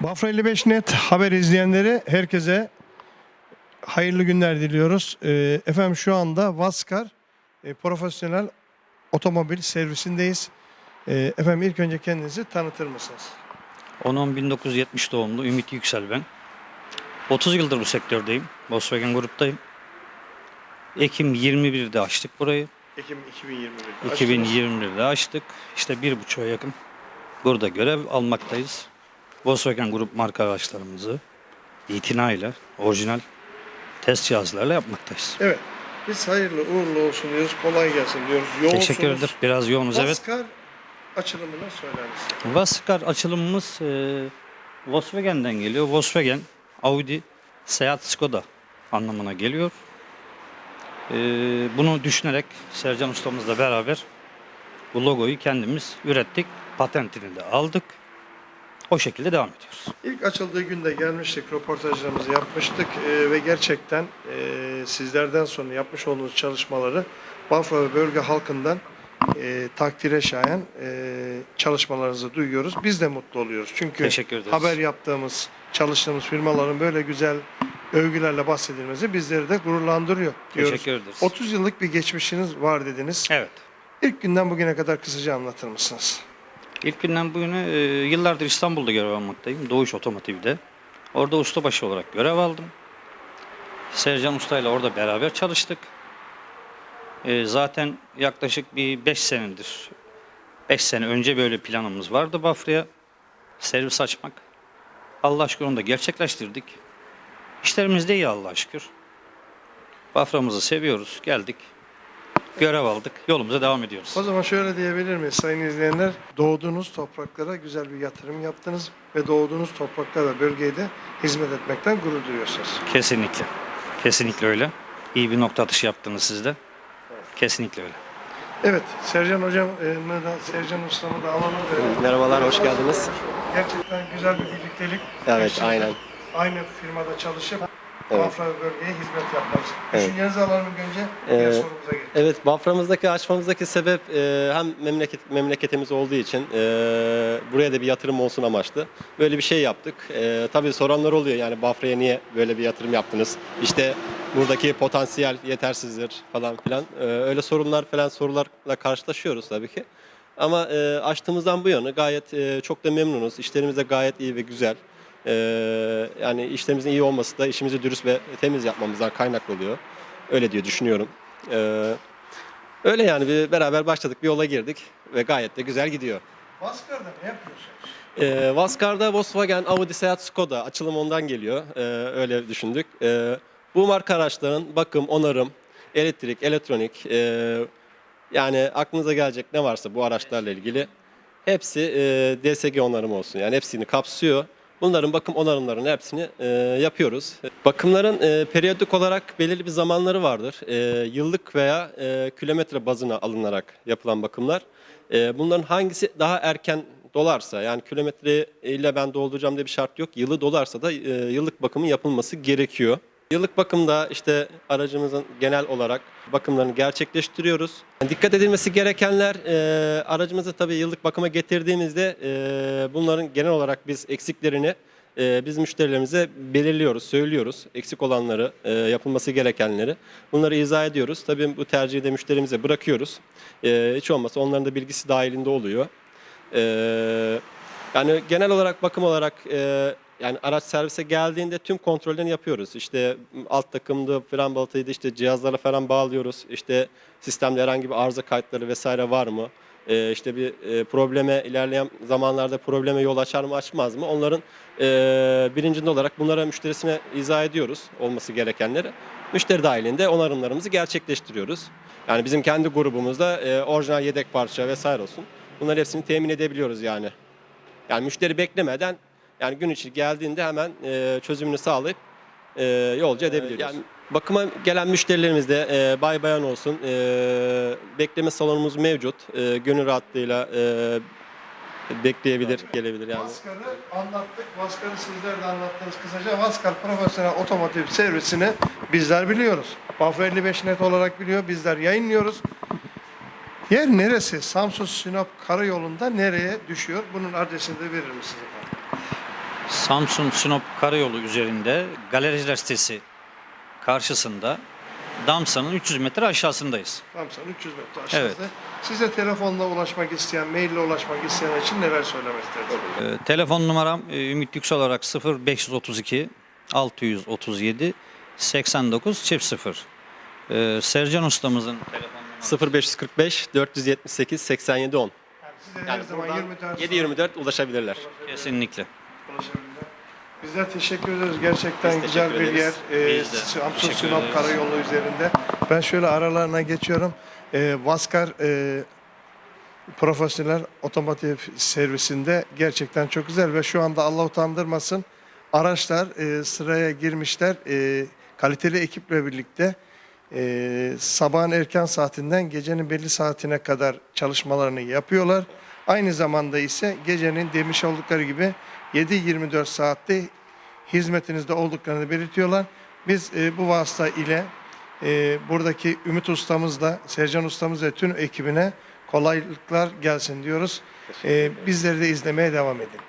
Bafra 55 Net haber izleyenleri herkese hayırlı günler diliyoruz. Ee, efendim şu anda Vaskar e, profesyonel otomobil servisindeyiz. Ee, efendim ilk önce kendinizi tanıtır mısınız? 10-1970 doğumlu Ümit Yüksel ben. 30 yıldır bu sektördeyim. Volkswagen gruptayım. Ekim 21'de açtık burayı. Ekim 2021'de. 2021'de açtık. İşte bir buçuğa yakın burada görev almaktayız. Volkswagen grup marka araçlarımızı itinayla, orijinal test cihazlarla yapmaktayız. Evet. Biz hayırlı uğurlu olsun diyoruz. Kolay gelsin diyoruz. Yoğunsunuz. Teşekkür ederim. Biraz yoğunuz evet. Vaskar açılımını söyler misin? Vaskar açılımımız e, Volkswagen'den geliyor. Volkswagen, Audi, Seat, Skoda anlamına geliyor. E, bunu düşünerek Sercan ustamızla beraber bu logoyu kendimiz ürettik. Patentini de aldık. O şekilde devam ediyoruz. İlk açıldığı günde gelmiştik, röportajlarımızı yapmıştık Ee, ve gerçekten e, sizlerden sonra yapmış olduğunuz çalışmaları Bafra ve bölge halkından e, takdire şayan e, çalışmalarınızı duyuyoruz. Biz de mutlu oluyoruz. Çünkü Teşekkür ederiz. haber yaptığımız, çalıştığımız firmaların böyle güzel övgülerle bahsedilmesi bizleri de gururlandırıyor diyoruz. Teşekkür ederiz. 30 yıllık bir geçmişiniz var dediniz. Evet. İlk günden bugüne kadar kısaca anlatır mısınız? İlk günden bugüne e, yıllardır İstanbul'da görev almaktayım. Doğuş Otomotiv'de. Orada ustabaşı olarak görev aldım. Sercan Usta ile orada beraber çalıştık. E, zaten yaklaşık bir 5 senedir, 5 sene önce böyle planımız vardı Bafra'ya. Servis açmak. Allah şükür onu da gerçekleştirdik. İşlerimiz de iyi Allah'a şükür. Bafra'mızı seviyoruz. Geldik. Görev aldık. Yolumuza devam ediyoruz. O zaman şöyle diyebilir miyiz sayın izleyenler? Doğduğunuz topraklara güzel bir yatırım yaptınız ve doğduğunuz topraklara ve bölgeye de hizmet etmekten gurur duyuyorsunuz. Kesinlikle. Kesinlikle öyle. İyi bir nokta atışı yaptınız siz de. Kesinlikle öyle. Evet, Sercan Hocam, e, da, Sercan Ustam'ı da alalım. E, Merhabalar, hoş geldiniz. Gerçekten güzel bir birliktelik. Evet, Gerçekten aynen. Aynı firmada çalışıp Evet. Bafra ve bölgeye hizmet yapmak. Evet. Düşüncenizi alalım önce, diğer Ee, sorumuza geçelim. Evet, Bafra'mızdaki açmamızdaki sebep e, hem memleket memleketimiz olduğu için e, buraya da bir yatırım olsun amaçlı. Böyle bir şey yaptık. E, tabii soranlar oluyor yani Bafra'ya niye böyle bir yatırım yaptınız? İşte buradaki potansiyel yetersizdir falan filan. E, öyle sorunlar falan sorularla karşılaşıyoruz tabii ki. Ama e, açtığımızdan bu yana gayet e, çok da memnunuz. İşlerimiz de gayet iyi ve güzel. E, yani işlerimizin iyi olması da işimizi dürüst ve temiz yapmamızdan kaynaklı oluyor. Öyle diye düşünüyorum. Ee, öyle yani bir beraber başladık, bir yola girdik ve gayet de güzel gidiyor. Vaskar'da ne yapıyorsunuz? Ee, Vaskar'da Volkswagen, Audi, Seat, Skoda açılım ondan geliyor. Ee, öyle düşündük. Ee, bu marka araçların bakım, onarım, elektrik, elektronik, e, yani aklınıza gelecek ne varsa bu araçlarla ilgili hepsi e, DSG onarım olsun. Yani hepsini kapsıyor. Bunların bakım onarımlarının hepsini e, yapıyoruz. Bakımların e, periyodik olarak belirli bir zamanları vardır. E, yıllık veya e, kilometre bazına alınarak yapılan bakımlar. E, bunların hangisi daha erken dolarsa yani kilometre ile ben dolduracağım diye bir şart yok. Yılı dolarsa da e, yıllık bakımın yapılması gerekiyor. Yıllık bakımda işte aracımızın genel olarak bakımlarını gerçekleştiriyoruz. Dikkat edilmesi gerekenler e, aracımızı tabii yıllık bakıma getirdiğimizde e, bunların genel olarak biz eksiklerini e, biz müşterilerimize belirliyoruz, söylüyoruz. Eksik olanları, e, yapılması gerekenleri. Bunları izah ediyoruz. Tabii bu tercihi de müşterimize bırakıyoruz. E, hiç olmazsa onların da bilgisi dahilinde oluyor. E, yani genel olarak bakım olarak e, yani araç servise geldiğinde tüm kontrollerini yapıyoruz. İşte alt takımdı, fren balatıydı, işte cihazlara falan bağlıyoruz. İşte sistemde herhangi bir arıza kayıtları vesaire var mı? Ee, işte bir e, probleme ilerleyen zamanlarda probleme yol açar mı açmaz mı? Onların e, bilincinde olarak bunlara müşterisine izah ediyoruz olması gerekenleri. Müşteri dahilinde onarımlarımızı gerçekleştiriyoruz. Yani bizim kendi grubumuzda e, orijinal yedek parça vesaire olsun. Bunları hepsini temin edebiliyoruz yani. Yani müşteri beklemeden yani gün içi geldiğinde hemen e, çözümünü sağlayıp e, yolcu edebiliyoruz. Yani bakıma gelen müşterilerimiz de e, bay bayan olsun. E, bekleme salonumuz mevcut. E, gönül rahatlığıyla e, bekleyebilir, gelebilir yani. Vaskar'ı anlattık. Vaskar'ı sizler de anlattınız kısaca. Vaskar profesyonel otomotiv servisini bizler biliyoruz. Bafra 55 net olarak biliyor. Bizler yayınlıyoruz. Yer neresi? Samsun Sinop karayolunda nereye düşüyor? Bunun adresini de verir misiniz efendim? Samsun Sinop Karayolu üzerinde Galericiler sitesi karşısında Damsa'nın 300 metre aşağısındayız. Tamsan 300 metre aşağıda. Evet. Size telefonla ulaşmak isteyen, maille ulaşmak isteyen için neler söylemek istersiniz? Ee, telefon numaram e, Ümit Yüksel olarak 0532 637 89 çift 0. Ee, Sercan ustamızın telefon numarası 0545 478 87 10. Yani size her Yani zaman buradan 24 7-24 ulaşabilirler. kesinlikle. Ulaşabilirler. Bizler teşekkür ederiz. Gerçekten Biz güzel bir yer. ederiz. Ee, Biz de Samsun Sinop. Karayolu üzerinde. Ben şöyle aralarına geçiyorum. Ee, Vaskar e, profesyonel otomotiv servisinde gerçekten çok güzel ve şu anda Allah utandırmasın araçlar e, sıraya girmişler. E, kaliteli ekiple birlikte e, sabahın erken saatinden gecenin belli saatine kadar çalışmalarını yapıyorlar. Aynı zamanda ise gecenin demiş oldukları gibi 7-24 saatte hizmetinizde olduklarını belirtiyorlar. Biz e, bu vasıta ile e, buradaki Ümit ustamızla, Sercan ustamız ve tüm ekibine kolaylıklar gelsin diyoruz. E, bizleri de izlemeye devam edin.